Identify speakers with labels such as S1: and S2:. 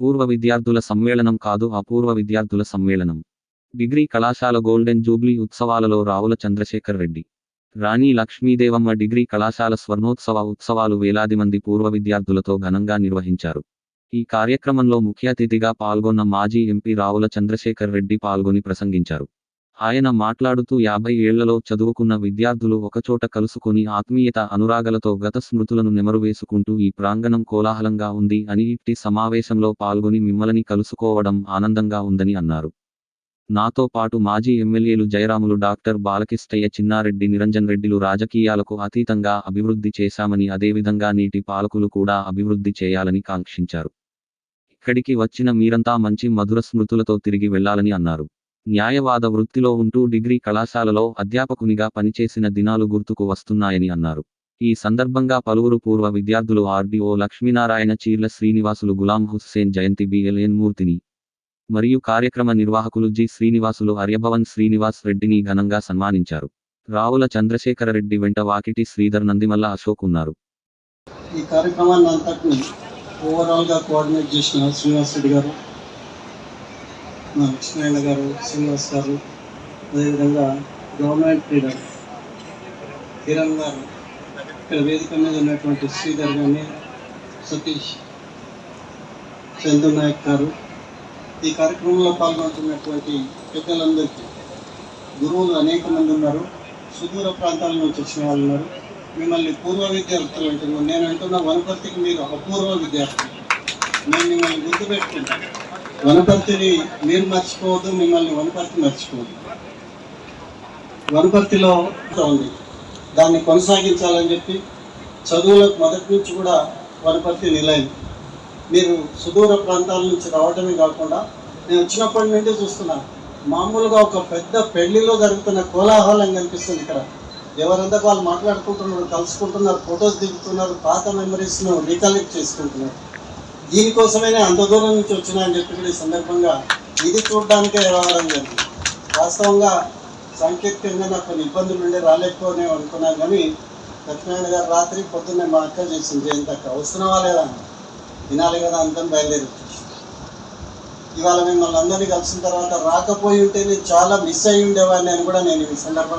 S1: పూర్వ విద్యార్థుల సమ్మేళనం కాదు అపూర్వ విద్యార్థుల సమ్మేళనం. డిగ్రీ కళాశాల గోల్డెన్ జూబ్లీ ఉత్సవాలలో రావుల చంద్రశేఖర్ రెడ్డి. రాణి లక్ష్మీదేవమ్మ డిగ్రీ కళాశాల స్వర్ణోత్సవ ఉత్సవాలు వేలాది మంది పూర్వ విద్యార్థులతో ఘనంగా నిర్వహించారు. ఈ కార్యక్రమంలో ముఖ్య అతిథిగా పాల్గొన్న మాజీ ఎంపీ రావుల చంద్రశేఖర్ రెడ్డి పాల్గొని ప్రసంగించారు. ఆయన మాట్లాడుతూ యాభై ఏళ్ళలో చదువుకున్న విద్యార్థులు ఒకచోట కలుసుకొని ఆత్మీయత అనురాగలతో గత స్మృతులను నెమరువేసుకుంటూ ఈ ప్రాంగణం కోలాహలంగా ఉంది అని ఇట్టి సమావేశంలో పాల్గొని మిమ్మల్ని కలుసుకోవడం ఆనందంగా ఉందని అన్నారు. నాతో పాటు మాజీ ఎమ్మెల్యేలు జయరాములు డాక్టర్ బాలకిష్టయ్య చిన్నారెడ్డి నిరంజన్ రెడ్డిలు రాజకీయాలకు అతీతంగా అభివృద్ధి చేశామని అదేవిధంగా నీటి పాలకులు కూడా అభివృద్ధి చేయాలని కాంక్షించారు. ఇక్కడికి వచ్చిన మీరంతా మంచి మధుర స్మృతులతో తిరిగి వెళ్ళాలని అన్నారు. న్యాయవాద వృత్తిలో ఉంటూ డిగ్రీ కళాశాలలో అధ్యాపకునిగా పనిచేసిన దినాలు గుర్తుకు వస్తున్నాయని అన్నారు. ఈ సందర్భంగా పలువురు పూర్వ విద్యార్థులు ఆర్డీఓ లక్ష్మీనారాయణ చీర్ల శ్రీనివాసులు గులాం హుస్సేన్ జయంతి బిఎల్ఎన్ మూర్తిని మరియు కార్యక్రమ నిర్వాహకులు జి శ్రీనివాసులు అర్యభవన్ శ్రీనివాస్ రెడ్డిని ఘనంగా సన్మానించారు. రావుల చంద్రశేఖర రెడ్డి వెంట వాకిటి శ్రీధర్ నందిమల్ల అశోక్ ఉన్నారు.
S2: ఈ కార్యక్రమాన్ని అంతటిని ఓవరాల్గా కోఆర్డినేట్ చేసిన శ్రీనివాస్ రెడ్డి గారు మా లక్ష్మీనారాయణ గారు శ్రీనివాస్ గారు అదేవిధంగా గవర్నమెంట్ లీడర్ కిరణ్ గారు ఇక్కడ వేదిక మీద ఉన్నటువంటి శ్రీధర్ గారిని సతీష్ చందు నాయక్ గారు ఈ కార్యక్రమంలో పాల్గొంటున్నటువంటి పెద్దలందరికీ గురువులు అనేక మంది ఉన్నారు. సుదూర ప్రాంతాల నుంచి వచ్చిన వాళ్ళు ఉన్నారు. మిమ్మల్ని పూర్వ విద్యార్థులు అంటున్నాను నేను అంటున్న వనపర్తికి మీరు అపూర్వ విద్యార్థులు. నేను మిమ్మల్ని గుర్తుపెట్టుకుంటాను. వనపర్తిని మీరు మర్చిపోవద్దు మిమ్మల్ని వనపర్తి మర్చిపోవద్దు. వనపర్తిలో ఉంది. దాన్ని కొనసాగించాలని చెప్పి చదువులకు మొదటి నుంచి కూడా వనపర్తి నిలయం. మీరు సుదూర ప్రాంతాల నుంచి రావడమే కాకుండా నేను వచ్చినప్పటి నుండి చూస్తున్నాను. మామూలుగా ఒక పెద్ద పెళ్ళిలో జరుగుతున్న కోలాహలం కనిపిస్తుంది ఇక్కడ. ఎవరంతా వాళ్ళు మాట్లాడుకుంటున్నారు కలుసుకుంటున్నారు ఫొటోస్ దిగుతున్నారు పాత మెమరీస్ను రీకలెక్ట్ చేసుకుంటున్నారు. దీనికోసమైనా అంత దూరం నుంచి వచ్చినా అని చెప్పి కూడా ఈ సందర్భంగా ఇది చూడడానికే రావడం జరిగింది వాస్తవంగా సాంకేతికంగా నాకు కొన్ని ఇబ్బందులు ఉండే రాలేకపోనే అనుకున్నాను కానీ లక్ష్మీనారాయణ గారు రాత్రి పొద్దున్నే మా అక్క చేసింది జయంత్ అక్క. వస్తున్నావా లేదా వినాలి కదా అంతం బయలుదేరి ఇవాళ మిమ్మల్ని అందరినీ కలిసిన తర్వాత రాకపోయి ఉంటే నేను చాలా మిస్ అయ్యి ఉండేవాడిని అని కూడా నేను ఈ సందర్భంగా